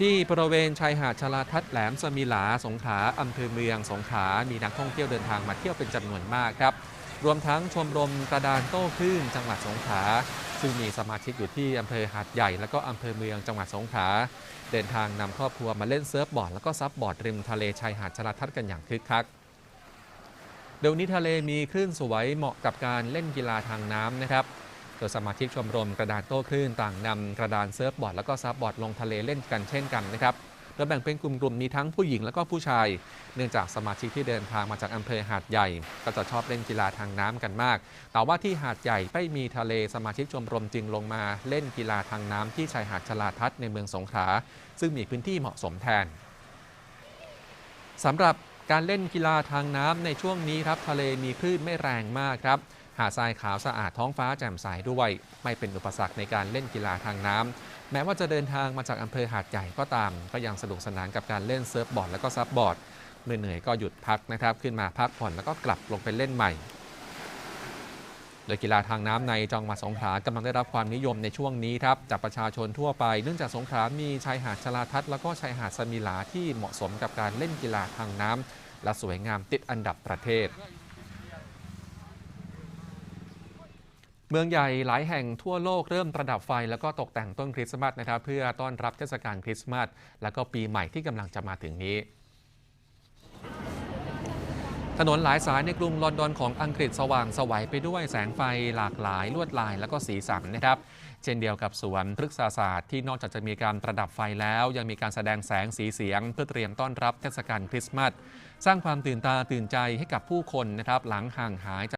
ที่บริเวณชายหาดชลาทัศแหลมสมิหลาสงขลาอำเภอเมืองสงขลามีนักท่องเที่ยวเดินทางมาเที่ยวเป็นจำนวนมากครับ รวมทั้งชมรมกระดานโต้คลื่นจังหวัดสงขลาซึ่งมีสมาชิกอยู่ที่อำเภอหาดใหญ่และก็อำเภอเมืองจังหวัดสงขลาเดินทางนำครอบครัวมาเล่นเซิร์ฟบอร์ดแล้วก็ซับบอร์ดริมทะเลชายหาดชลาทัศกันอย่างคึกคักเดี๋ยวนี้ทะเลมีคลื่นสวยเหมาะกับการเล่นกีฬาทางน้ำนะครับ โดยสมาชิกชมรมกระดานโต้คลื่นต่างนำกระดานเซิร์ฟบอร์ดแล้วก็ซับบอร์ดลงทะเลเล่นกันเช่นกันนะครับโดยแบ่งเป็นกลุ่มๆมีทั้งผู้หญิงและก็ผู้ชาย เนื่องจากสมาชิกที่เดินทางมาจากอำเภอหาดใหญ่ ก็จะชอบเล่นกีฬาทางน้ำกันมาก แต่ว่าที่หาดใหญ่ไม่มีทะเลสมาชิกชมรมจึงลงมาเล่นกีฬาทางน้ำที่ชายหาดชลาทัศน์ในเมืองสงขลาซึ่งมีพื้นที่เหมาะสมแทนสำหรับการเล่นกีฬาทางน้ำในช่วงนี้ครับทะเลมีคลื่นไม่แรงมากครับ หาดทรายขาวสะอาดท้องฟ้าแจ่มใสด้วย ไม่เป็นอุปสรรคในการเล่นกีฬาทางน้ำแม้ว่าจะเดินทางมาจากอำเภอหาดใหญ่ก็ตาม ก็ยังสนุกสนานกับการเล่นเซิร์ฟบอร์ดแล้วก็ซับบอร์ดเมื่อเหนื่อยก็หยุดพักนะครับ ขึ้นมาพักผ่อนแล้วก็กลับลงไปเล่นใหม่โดยกีฬาทางน้ำในจังหวัดสงขลากำลังได้รับความนิยมในช่วงนี้ครับจากประชาชนทั่วไปเนื่องจากสงขลามีชายหาดชลาทัศน์แล้วก็ชายหาดสมิลาที่เหมาะสมกับการเล่นกีฬาทางน้ำและสวยงามติดอันดับประเทศ เมืองใหญ่หลายแห่งทั่วโลกเริ่มประดับไฟ แล้วก็ตกแต่งต้นคริสต์มาสนะครับ เพื่อต้อนรับเทศกาลคริสต์มาสแล้วก็ปีใหม่ที่กำลังจะมาถึงนี้ ถนนหลายสายในกรุงลอนดอนของอังกฤษสว่างสวัยไปด้วยแสงไฟหลากหลายลวดลาย แล้วก็สีสันนะครับ เช่นเดียวกับสวนพฤกษศาสตร์ที่นอกจากจะมีการประดับไฟแล้ว ยังมีการแสดงแสงสีเสียง เพื่อเตรียมต้อนรับเทศกาลคริสต์มาสสร้างความตื่นตาตื่นใจให้กับผู้คนนะครับหลังห่างหายจาก